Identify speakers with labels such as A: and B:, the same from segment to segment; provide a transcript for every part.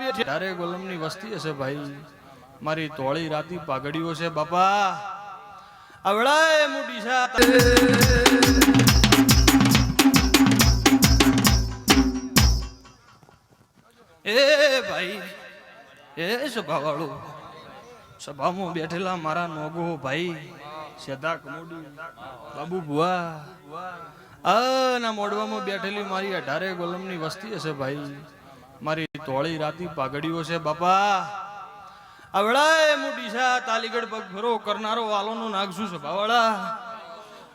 A: બેઠી તારે ગોલમની વસ્તી હશે ભાઈ. મારી તોળી રાતી પાઘડીઓ છે બાપા. આવડાય મોટી છે એ ભાઈ, એ સભાવાળો. સભામાં બેઠેલા મારા નોગો ભાઈ સેદા કમોડી બાબુ ભુવા. આ ના મોડવામાં બેઠેલી મારી અઢારે ગોલમની વસ્તી હશે ભાઈ. મારી તોળી રાતી પાઘડીઓ છે બાપા. આવડાય મોટી છે તાલીગઢ પગ ફેરો કરનારો વાલોનો નાગશું છે ભાવાળા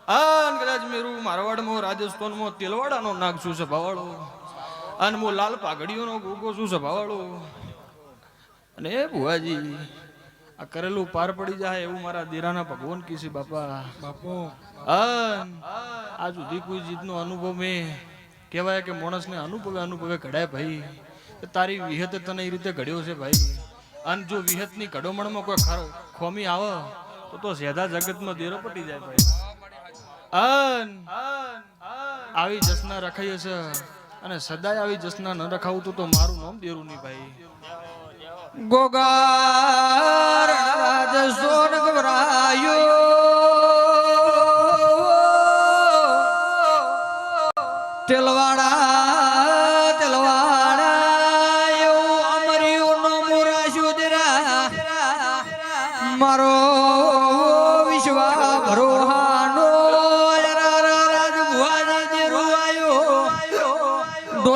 A: અન કદાચ મેરું મારવાડમાં રાજસ્થાનમાં તેલવાડાનો નાગશું છે ભાવાળો અને હું લાલ પાઘડીઓનો ગોગો છું છે ભાવાળો અને એ ભુવાજી આ કરેલું પાર પડી જાય એવું મારા દેરાના ભગવાન કીસી બાપા.
B: બાપુ.
A: અન આ સુધી કોઈ જીતનો અનુભવ મેં કહેવાય કે માણસને અનુભવે અનુભવે કઢાય ભાઈ. તારી વિહત તને એ રીતે ઘડ્યો છે ભાઈ. અને જો વિહતની ઘડોમણમાં કોઈ ખોમી આવે, તો તો સેધા જગતમાં દેરો પટી જાય ભાઈ. આવી જસના રખાયો છે. અને સદાય આવી જસના ન રખાવું તો મારું નામ દેરું નહીં ભાઈ.
B: રાજ સોન ગવરાયો તેલવાડા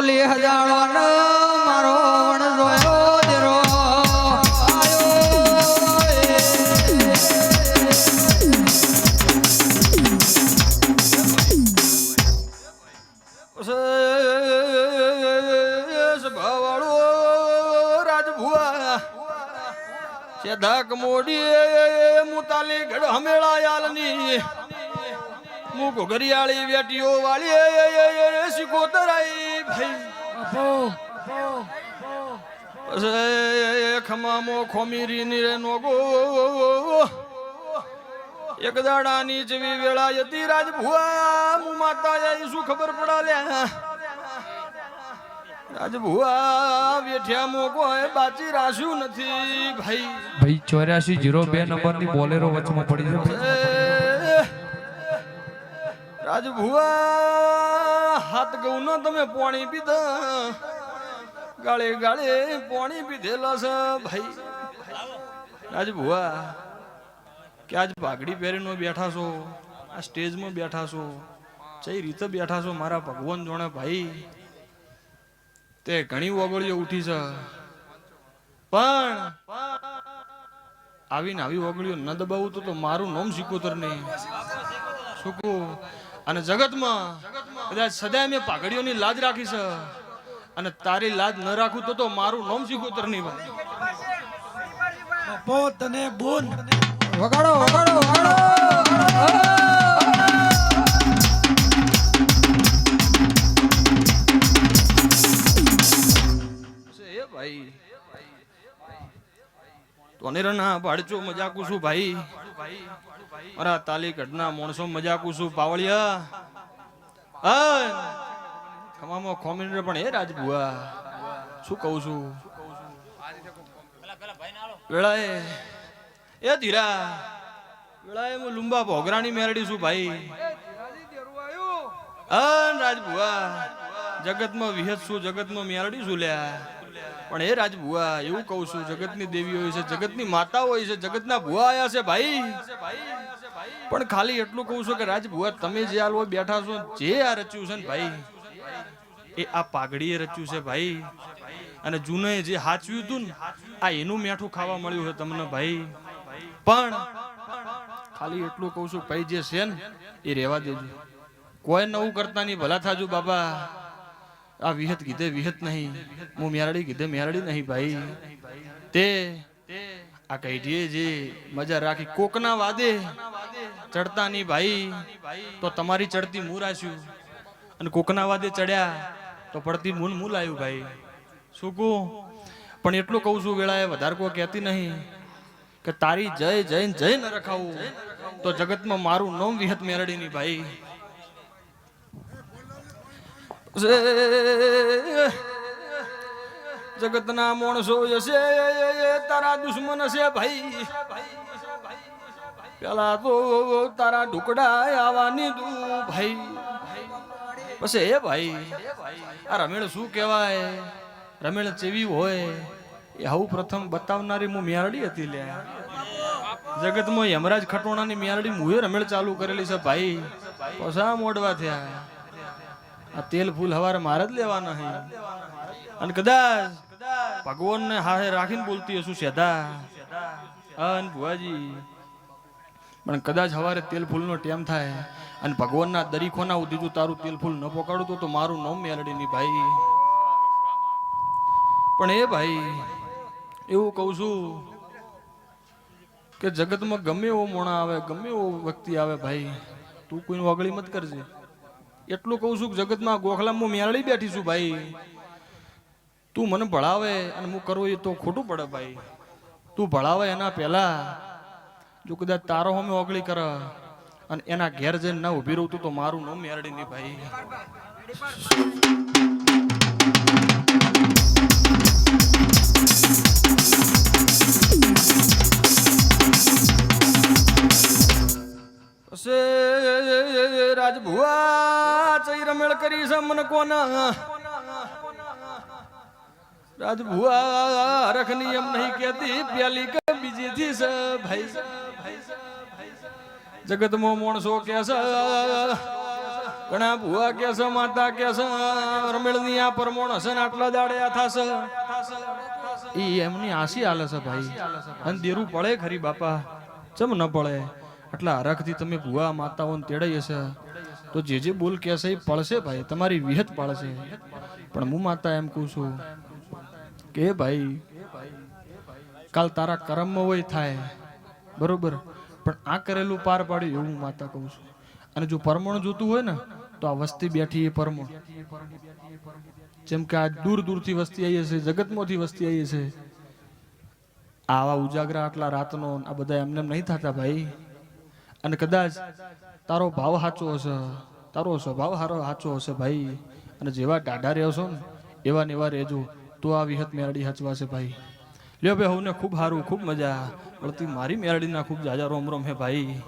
B: ડોલી હજારો મારો વણ જોયો
A: સેધાક મોડી મુતાલી ગઢ હમેળા યાલની મુ ઘોઘરિયાળી વેટીઓ વાળી શીખો ભાઈ પછી ખમામો ખોમીરી ની રે જેવી વેળા યતી રાજ ભુઆ મુ માતા આઈ શું ખબર પડા લે રાજભુઆ વેઠ્યા મોકો એ બાચી રાશ્યું નથી ભાઈ
C: ભાઈ ચોર્યાસી જીરો બે નંબરની બોલેરો વચમાં પડી છે
A: રાજભુઆ હાથ ગૌ નો તમે પાણી પીધા. ગાળે ગાળે પાણી પીધેલા છે, ભાઈ. રાજભુઆ કે આજ પાઘડી પહેરીને બેઠા છો? આ સ્ટેજમાં બેઠા છો? કઈ રીતે બેઠા છો મારા ભગવાન જોણે, ભાઈ? તે ઘણી ઓગળીઓ ઉઠી છે. પણ આવીને આવી ઓગળીઓ ન દબાવું તો મારું નામ સિકોતર નહીં સુકું અને જગતમાં કદાચ સદાય મેં પાઘડીઓની લાજ રાખી છે. અને તારી લાજ ન રાખું તો તો મારું નામ સિકોતર નહીં ભાઈ.
B: પોતને તને બોન. વગાડો વગાડો વગાડો.
A: ભાઈ. તોનેરના ભાડચો મજાકું છું ભાઈ. મારા તાલી ગઢના માણસો મજાકું છું પાવળિયા. ખમામાં ખોમીને પણ એ રાજબુઆ. શું કહું છું? વેળાએ. એ ધીરા. વેળાએ હું લુંબા ભોગરાની મેરડી છું ભાઈ. અન રાજબુઆ. જગતમાં વિહત છું, જગતમાં મેરડી છું લ્યા. પણ એ રાજબુઆ, એવું કહું છું, જગતની દેવી હોય છે, જગતની માતા હોય છે, જગતના ભુવા આયા છે ભાઈ. પણ ખાલી એટલું કહું છું કે રાજબુઆ તમે જે હાલ હોય બેઠા છો, જે આ રચ્યું છે ને ભાઈ, એ આ પાઘડીએ રચ્યું છે ભાઈ. અને જૂને જે હાચવ્યું હતું ને, આ એનું મેઠું ખાવા મળ્યું છે તમને ભાઈ. પણ ખાલી એટલું કહું છું ભાઈ જે છે ને, એ રહેવા દેજો. કોઈ નવું કરતા નહીં, ભલા થાજો બાબા. આ વિહત કીધે વિહત નહીં. હું મેરડી કીધે મેરડી નહીં ભાઈ. તે આ કઈડીએ જે મજા રાખી. કોકના વાદે ચડતા નહીં ભાઈ તો તમારી ચડતી મૂર અને કોકના વાદે ચડ્યા તો પડતી મૂન મૂલ ભાઈ. શું કહું? પણ એટલું કહું છું, વેળાએ વધારે કોઈ કહેતી નહીં કે તારી જય જય ને જય ન રખાવું. તો જગતમાં મારું નોમ વિહત મેરડી ની ભાઈ. જગતના માણસો હશે તારા દુશ્મન હશે ભાઈ. પેલા તો તારા ઢુકડા આવવાની તું ભાઈ. પછી એ ભાઈ, આ રમેળ શું કહેવાય? રમેણ ચેવી હોય? એ આવું પ્રથમ બતાવનારી હું મિયારડી હતી લે જગતમાં યમરાજ ખટોણાની મેરડી મુએ રમેળ ચાલુ કરેલી છે ભાઈ. પછા મોડવા થયા. આ તેલ ફૂલ હવારે મારે જ લેવાના હે. અને કદાચ ભગવાનને હાથે રાખીને બોલતી હશું સેધા અન ભુવાજી. પણ કદાચ હવારે તેલ ફૂલનો ટેમ થાય અને ભગવાનના દરીખોના તું તારું તેલ ફૂલ ન પોકાડું તો મારું નોમ મેલડી ની ભાઈ. પણ એ ભાઈ, એવું કહું છું કે જગતમાં ગમે એવો મોણા આવે, ગમે એવો વ્યક્તિ આવે ભાઈ, તું કોઈનું વગળી મત કરજે. એટલું કહું છું કે જગતમાં ગોખલામાં હું મેળડી બેઠી છું ભાઈ. તું મને ભણાવે અને હું કરું એ તો ખોટું પડે ભાઈ. તું ભણાવે એના પહેલા. જો કદાચ તારો હમે ઓગળી કર અને એના ઘેર જઈને ના ઊભી રહું તું તો મારું નામ મેરડી નહીં ભાઈ. રાજભુઆ ચઈ રમેળ કરી છે મને કોના? રાજભુઆ રખની એમ નહીં કેતી પેલી કે બીજી થી છે ભાઈ. જગતમાં માણસો કે છે, ઘણા ભુવા કે માતા કે છે, રમેળની આ પરમોણ હશે ને આટલા દાડે આ થશે. ઈ એમની આશી હાલે છે ભાઈ. અને દેરું પડે ખરી બાપા. ચમ ન પડે? આટલા હરખથી તમે ભુવા, માતાઓને તેડાઈ હશે તો જે જે બોલ કહેશે એ પડશે ભાઈ. તમારી વિહત પડશે. પણ હું માતા એમ કહું છું કે ભાઈ, કાલ તારા કર્મમાં હોય થાય. બરોબર? પણ આ કરેલું પાર પાડ્યું એવું હું માતા કહું છું. અને જો પરમણ જોતું હોય ને, તો આ વસ્તી બેઠી એ પરમણ. જેમ કે આ દૂર દૂરથી વસ્તી આવી છે જગતમાંથી વસ્તી આવી છે આવા ઉજાગરા આટલા રાતનો આ બધા એમને એમ નહીં થતા ભાઈ. અને કદાચ તારો ભાવ સાચો હશે, તારો સ્વભાવ સારો સાચો હશે ભાઈ. અને જેવા ટાઢા રહ્યો ને, એવા ને એવા રહેજો. તો આવી હત મેરડી હચવાશે ભાઈ. લ્યો ભાઈ હવને ખૂબ સારું ખૂબ મજા. પણ તું મારી મેરડીના ખૂબ જાજા રોમ રોમ હે ભાઈ.